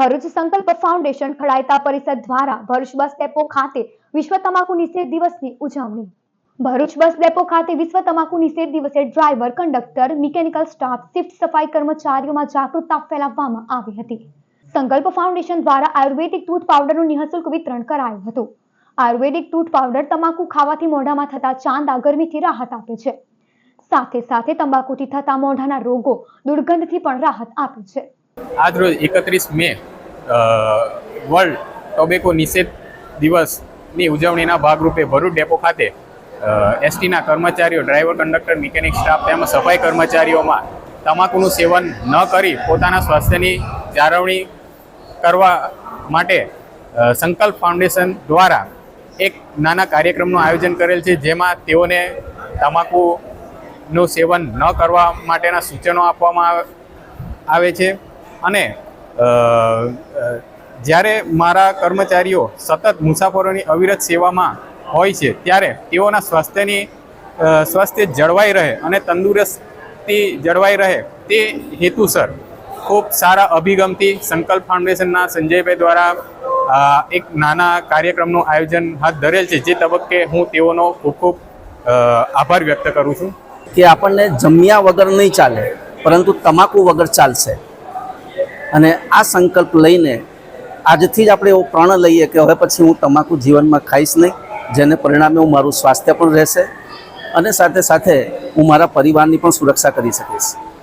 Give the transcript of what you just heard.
ભરૂચ સંકલ્પ ફાઉન્ડેશન ખડાયતા પરિષદ દ્વારા ભરૂચ બસ ડેપો ખાતે વિશ્વ તમાકુ નિષેધ દિવસની ઉજવણી. ભરૂચ બસ ડેપો ખાતે વિશ્વ તમાકુ નિષેધ દિવસે driver, conductor, mechanical staff, shift સફાઈ કર્મચારીઓમાં જાગૃતતા ફેલાવવામાં આવી હતી. સંકલ્પ ફાઉન્ડેશન દ્વારા આયુર્વેદિક દૂધ પાવડરનું નિઃશુલ્ક વિતરણ કરાયું હતું. આયુર્વેદિક દૂધ પાવડર તમાકુ ખાવાથી મોઢામાં થતા ચાંદા ગરમીથી રાહત આપે છે. સાથે સાથે તંબાકુથી થતા મોઢાના રોગો દુર્ગંધથી પણ રાહત આપે છે. આજરોજ એકત્રીસ મે વર્લ્ડ ટોબેકો નિષેધ દિવસની ઉજવણીના ભાગરૂપે ભરૂચ ડેપો ખાતે એસટીના કર્મચારીઓ, ડ્રાઈવર, કંડક્ટર, મિકેનિક સ્ટાફ તેમજ સફાઈ કર્મચારીઓમાં તમાકુનું સેવન ન કરી પોતાના સ્વાસ્થ્યની જાળવણી કરવા માટે સંકલ્પ ફાઉન્ડેશન દ્વારા એક નાના કાર્યક્રમનું આયોજન કરેલ છે, જેમાં તેઓને તમાકુનું સેવન ન કરવા માટેના સૂચનો આપવામાં આવે આવે છે. અને જ્યારે મારા કર્મચારીઓ સતત મુસાફરોની અવિરત સેવામાં હોય છે, ત્યારે તેઓના સ્વાસ્થ્યની સ્વાસ્થ્ય જળવાઈ રહે અને તંદુરસ્તી જળવાઈ રહે તે હેતુસર ખૂબ સારા અભિગમથી સંકલ્પ ફાઉન્ડેશનના સંજયભાઈ દ્વારા એક નાના કાર્યક્રમનું આયોજન હાથ ધરેલ છે, જે તબક્કે હું તેઓનો ખૂબ ખૂબ આભાર વ્યક્ત કરું છું. કે આપણને જમ્યા વગર નહીં ચાલે, પરંતુ તમાકુ વગર ચાલશે. અને આ સંકલ્પ લઈને આજથી જ આપણે એવો પ્રણ લઈએ કે હવે પછી હું તમાકુ જીવનમાં ખાઈશ નહીં, જેને પરિણામે હું મારું સ્વાસ્થ્ય પણ રહેશે અને સાથે સાથે હું મારા પરિવારની પણ સુરક્ષા કરી શકીશ.